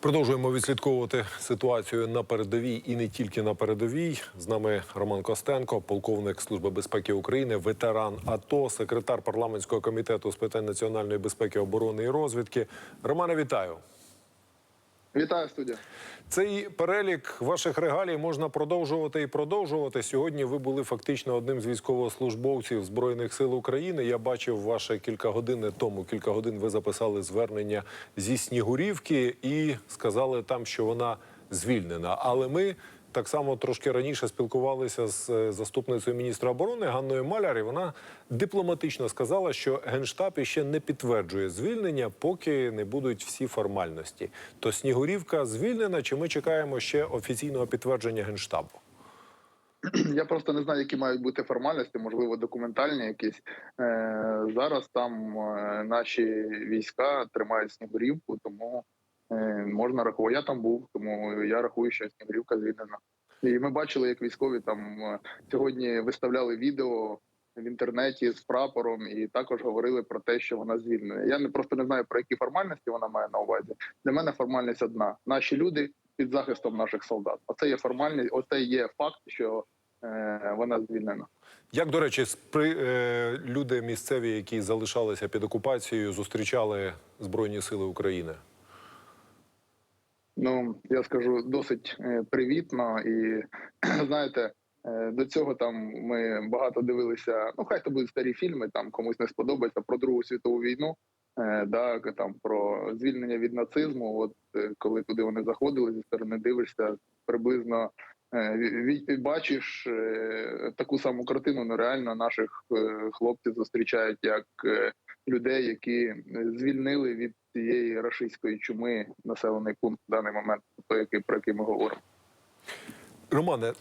Продовжуємо відслідковувати ситуацію на передовій і не тільки на передовій. З нами Роман Костенко, полковник Служби безпеки України, ветеран АТО, секретар парламентського комітету з питань національної безпеки, оборони і розвідки. Романе, вітаю. Вітаю студія. Цей перелік ваших регалій можна продовжувати і продовжувати. Сьогодні ви були фактично одним з військовослужбовців збройних сил України. Я бачив ваше кілька годин тому. Кілька годин ви записали звернення зі Снігурівки і сказали там, що вона звільнена. Але ми так само трошки раніше спілкувалися з е, заступницею міністра оборони Ганною Маляр. і Вона дипломатично сказала, що генштаб іще не підтверджує звільнення, поки не будуть всі формальності. То Снігурівка звільнена, чи ми чекаємо ще офіційного підтвердження генштабу? Я просто не знаю, які мають бути формальності, можливо, документальні якісь. Е, зараз там е, наші війська тримають Снігурівку, тому можна рахувати. Я там був, тому я рахую, що Снігурівка звільнена. І ми бачили, як військові там е, сьогодні виставляли відео в інтернеті з прапором, і також говорили про те, що вона звільнена. Я не просто не знаю про які формальності вона має на увазі. Для мене формальність одна: наші люди під захистом наших солдат. Оце є формальність, оце є факт, що е, вона звільнена. Як до речі, спри, е, люди місцеві, які залишалися під окупацією, зустрічали Збройні Сили України? Ну я скажу досить е, привітно, і знаєте, е, до цього там ми багато дивилися. Ну хай то будуть старі фільми, там комусь не сподобається про Другу світову війну. е, Да, там про звільнення від нацизму. От коли туди вони заходили зі сторони, дивишся приблизно бачиш е, таку саму картину. Ну реально наших е, хлопців зустрічають як е, людей, які е, звільнили від цієї рашистської чуми населений пункт в даний момент, про який ми говоримо. Романе,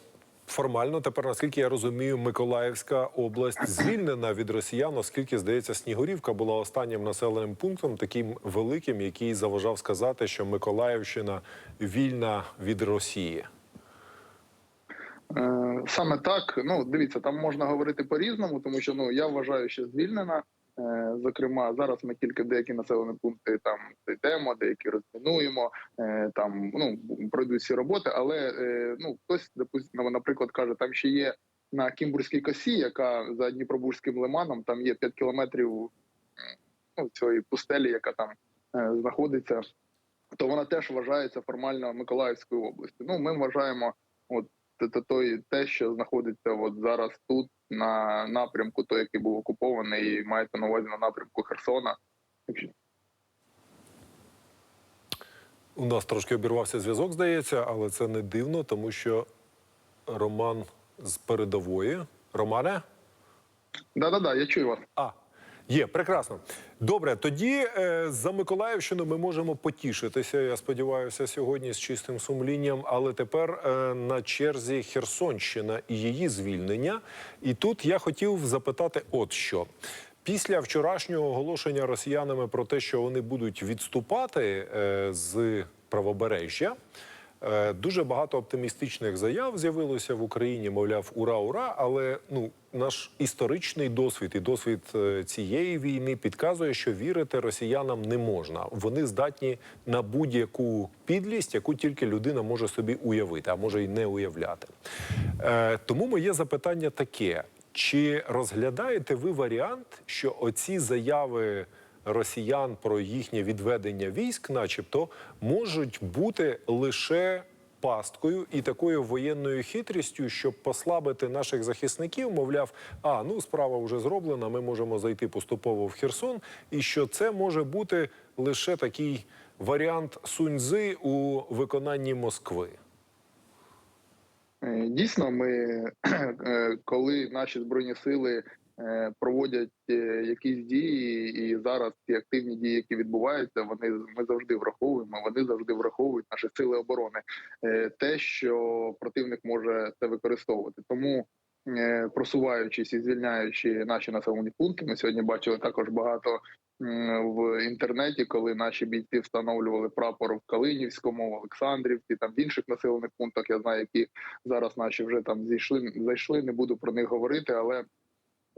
формально тепер, наскільки я розумію, Миколаївська область звільнена від росіян, оскільки, здається, Снігурівка була останнім населеним пунктом, таким великим, який заважав сказати, що Миколаївщина вільна від Росії. Е, Саме так, ну дивіться, там можна говорити по-різному, тому що ну я вважаю, що звільнена. Е, Зокрема, зараз ми тільки деякі населені пункти там йдемо, деякі розмінуємо, е, там ну пройдуть всі роботи, але ну хтось допустимо, наприклад, каже, там ще є на Кімбурзькій косі, яка за Дніпробурзьким лиманом, там є 5 кілометрів ну, цієї пустелі, яка там знаходиться, то вона теж вважається формально Миколаївською областю. Ну ми вважаємо, от той- те, що знаходиться от зараз тут на напрямку, той, який був окупований, і мається на увазі на напрямку Херсона. У нас трошки обірвався зв'язок, здається, але це не дивно, тому що Роман з передової. Романе? Да-да-да, я чую вас. А, є, прекрасно. Добре, тоді е, за Миколаївщину ми можемо потішитися. Я сподіваюся, сьогодні з чистим сумлінням. Але тепер е, на черзі Херсонщина і її звільнення. І тут я хотів запитати, от що. Після вчорашнього оголошення росіянами про те, що вони будуть відступати е, з правобережжя. Дуже багато оптимістичних заяв з'явилося в Україні. Мовляв, ура, ура! Але ну наш історичний досвід і досвід е, цієї війни підказує, що вірити росіянам не можна. Вони здатні на будь-яку підлість, яку тільки людина може собі уявити, а може й не уявляти. Е, Тому моє запитання таке: чи розглядаєте ви варіант, що оці заяви? росіян про їхнє відведення військ, начебто, можуть бути лише пасткою і такою воєнною хитрістю, щоб послабити наших захисників, мовляв, а ну справа вже зроблена, ми можемо зайти поступово в Херсон, і що це може бути лише такий варіант суньзи у виконанні Москви. Е, Дійсно, ми е, коли наші збройні сили е, проводять якісь дії, і зараз ті активні дії, які відбуваються, вони ми завжди враховуємо. Вони завжди враховують наші сили оборони, те, що противник може це використовувати. Тому просуваючись і звільняючи наші населені пункти, ми сьогодні бачили також багато в інтернеті, коли наші бійці встановлювали прапор в Калинівському, в Олександрівці, там в інших населених пунктах. Я знаю, які зараз наші вже там зійшли, зайшли. Не буду про них говорити, але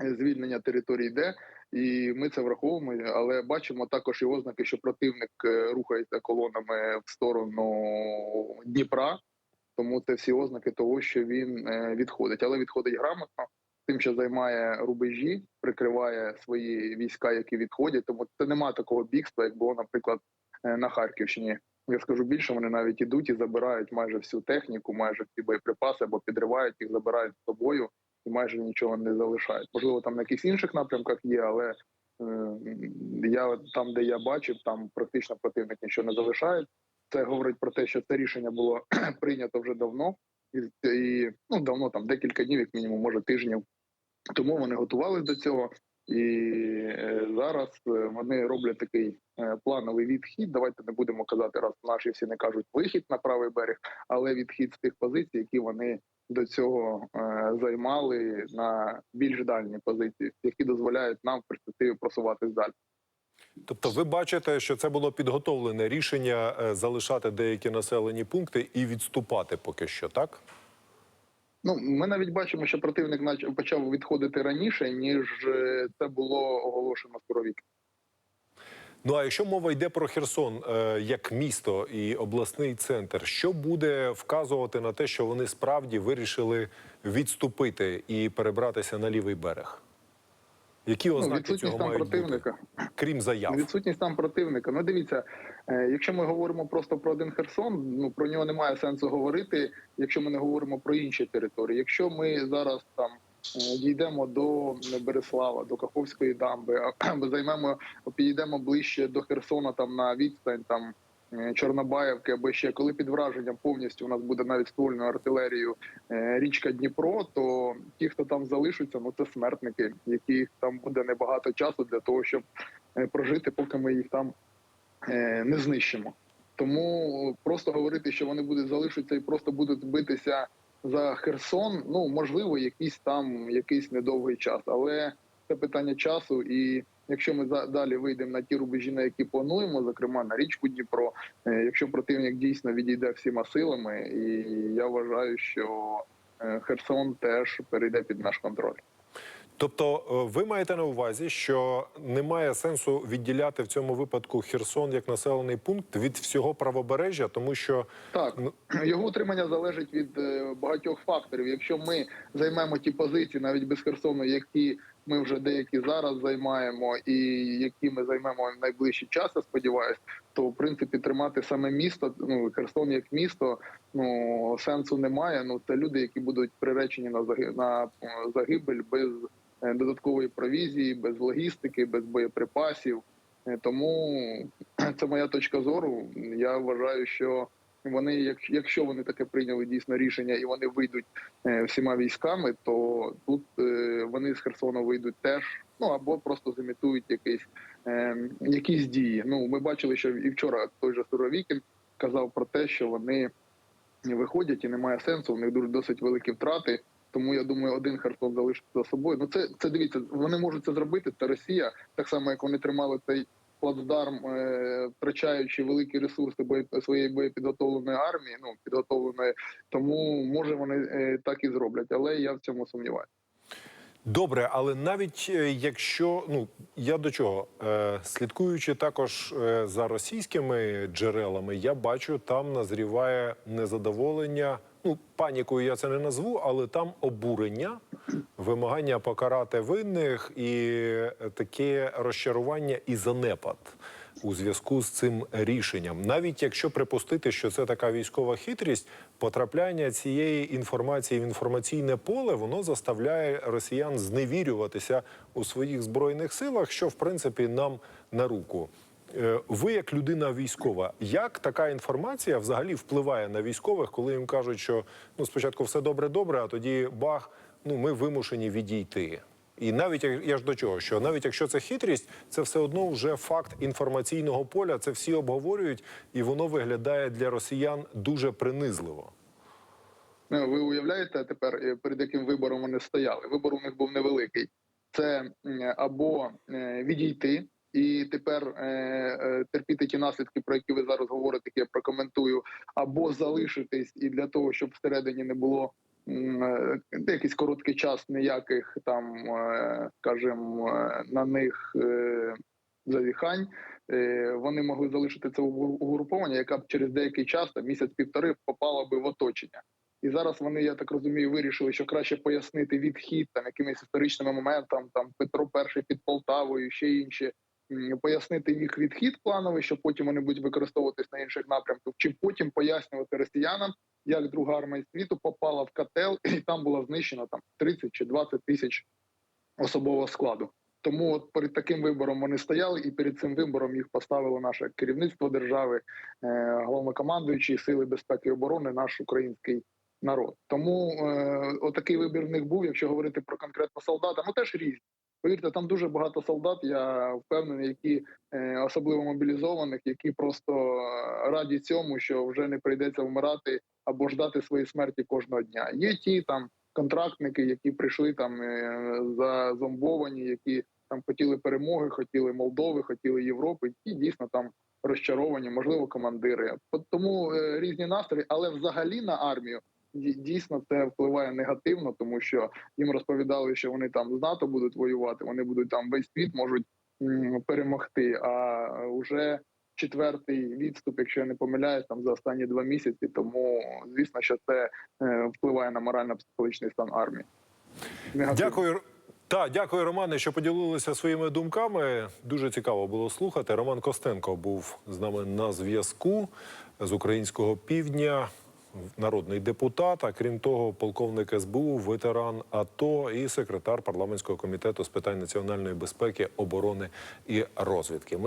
е, звільнення території йде, і ми це враховуємо. Але бачимо також і ознаки, що противник е, рухається колонами в сторону Дніпра. Тому це всі ознаки того, що він е, відходить, але відходить грамотно. Тим, що займає рубежі, прикриває свої війська, які відходять. Тому це немає такого бігства, як було, наприклад, е, на Харківщині. Я скажу більше, вони навіть ідуть і забирають майже всю техніку, майже всі боєприпаси або підривають їх, забирають з собою і майже нічого не залишають. Можливо, там на якихось інших напрямках є, але е, я там, де я бачив, там практично противник нічого не залишає. Це говорить про те, що це рішення було прийнято вже давно, і, і ну давно там декілька днів, як мінімум, може тижнів. Тому вони готувалися до цього. І е, зараз е, вони роблять такий е, плановий відхід. Давайте не будемо казати, раз наші всі не кажуть вихід на правий берег, але відхід з тих позицій, які вони до цього займали на більш дальні позиції, які дозволяють нам в перспективі просуватись далі. Тобто, ви бачите, що це було підготовлене рішення е, залишати деякі населені пункти і відступати поки що, так? Ну, ми навіть бачимо, що противник почав відходити раніше, ніж е, це було оголошено Суровік. Ну а якщо мова йде про Херсон е, як місто і обласний центр, що буде вказувати на те, що вони справді вирішили відступити і перебратися на лівий берег? Які Ну, ознаки відсутність цього там мають противника. бути, крім заяв? Відсутність там противника. Ну дивіться, е, якщо ми говоримо просто про один Херсон, ну про нього немає сенсу говорити, якщо ми не говоримо про інші території. Якщо ми зараз там е, дійдемо до Береслава, до Каховської дамби, займемо, підійдемо ближче до Херсона, там на відстань там. Е, Чорнобаївки або ще коли під враженням повністю у нас буде навіть ствольною артилерією е, річка Дніпро, то ті, хто там залишаться, ну це смертники, яких там буде небагато часу для того, щоб е, прожити, поки ми їх там не знищимо. Тому просто говорити, що вони будуть залишитися і просто будуть битися за Херсон. Ну можливо, якийсь там якийсь недовгий час, але це питання часу. І якщо ми далі вийдемо на ті рубежі, на які плануємо, зокрема на річку Дніпро, е, якщо противник дійсно відійде всіма силами, і я вважаю, що е, Херсон теж перейде під наш контроль. Тобто, е, ви маєте на увазі, що немає сенсу відділяти в цьому випадку Херсон як населений пункт від всього правобережжя, тому що Так, Ну- його утримання залежить від багатьох факторів. Якщо ми займемо ті позиції, навіть без Херсону, які ми вже деякі зараз займаємо, і які ми займемо в найближчий час, я сподіваюся, то в принципі тримати саме місто, ну Херсон як місто, ну сенсу немає. Ну це люди, які будуть приречені на на е, загибель без е, додаткової провізії, без логістики, без боєприпасів. Е, Тому це моя точка зору. Я вважаю, що вони, якщо вони таке прийняли дійсно рішення і вони вийдуть е, всіма військами, то тут е, вони з Херсону вийдуть теж. Ну або просто зімітують якісь, е, якісь дії. Ну ми бачили, що і вчора той же Суровікін казав про те, що вони виходять і немає сенсу. У них дуже досить великі втрати. Тому я думаю, один Херсон залишиться за собою. Ну це це дивіться, вони можуть це зробити. Це Росія, так само як вони тримали цей плацдарм, е, втрачаючи великі ресурси своєї боєпідготовленої армії. Ну підготовленої, тому може вони е, так і зроблять, але я в цьому сумніваюся. Добре, але навіть е, якщо ну я до чого е, слідкуючи також за російськими джерелами, я бачу, там назріває незадоволення. Ну, панікою я це не назву, але там обурення, вимагання покарати винних і таке розчарування і занепад у зв'язку з цим рішенням. Навіть якщо припустити, що це така військова хитрість, потрапляння цієї інформації в інформаційне поле воно заставляє росіян зневірюватися у своїх збройних силах, що в принципі нам на руку. Е, Ви, як людина військова, як така інформація взагалі впливає на військових, коли їм кажуть, що ну спочатку все добре, добре, а тоді бах, ну ми вимушені відійти. І навіть я ж до чого, що навіть якщо це хитрість, це все одно вже факт інформаційного поля. Це всі обговорюють, і воно виглядає для росіян дуже принизливо. Ну, ви уявляєте тепер, е, перед яким вибором вони стояли? Вибор у них був невеликий. Це або е, відійти і тепер е, е, терпіти ті наслідки, про які ви зараз говорите, які я прокоментую, або залишитись і для того, щоб всередині не було е, якийсь короткий час ніяких там, е, скажімо, е, на них е, завіхань. е, Вони могли залишити це угру- угруповання, яка б через деякий час, там місяць-півтори, попала би в оточення. І зараз вони, я так розумію, вирішили, що краще пояснити відхід там якимись історичними моментами, там Петро І під Полтавою, ще інші, пояснити їх відхід плановий, що потім вони будуть використовуватись на інших напрямках, чи потім пояснювати росіянам, як друга армія світу попала в котел, і там було знищено там 30 чи 20 тисяч особового складу. Тому от перед таким вибором вони стояли, і перед цим вибором їх поставило наше керівництво держави, е, головнокомандуючі сили безпеки і оборони, наш український народ. Тому е, отакий вибір в них був. Якщо говорити про конкретно солдата, ну теж різні. Повірте, там дуже багато солдат. Я впевнений, які е, особливо мобілізованих, які просто е, раді цьому, що вже не прийдеться вмирати або ждати своєї смерті кожного дня. Є ті там контрактники, які прийшли там е, зазомбовані, які там хотіли перемоги, хотіли Молдови, хотіли Європи. Ті дійсно там розчаровані, можливо, командири. Тому різні настрої, але взагалі на армію. Дій- Дійсно, це впливає негативно, тому що їм розповідали, що вони там з НАТО будуть воювати, вони будуть там весь світ можуть перемогти. А вже четвертий відступ, якщо я не помиляюсь, там за останні два місяці. Тому звісно, що це е, впливає на морально-психологічний стан армії. Негативно. Дякую. Та, дякую, Романе, що поділилися своїми думками. Дуже цікаво було слухати. Роман Костенко був з нами на зв'язку з українського півдня, народний депутат. А крім того, полковник СБУ, ветеран АТО і секретар парламентського комітету з питань національної безпеки, оборони і розвідки.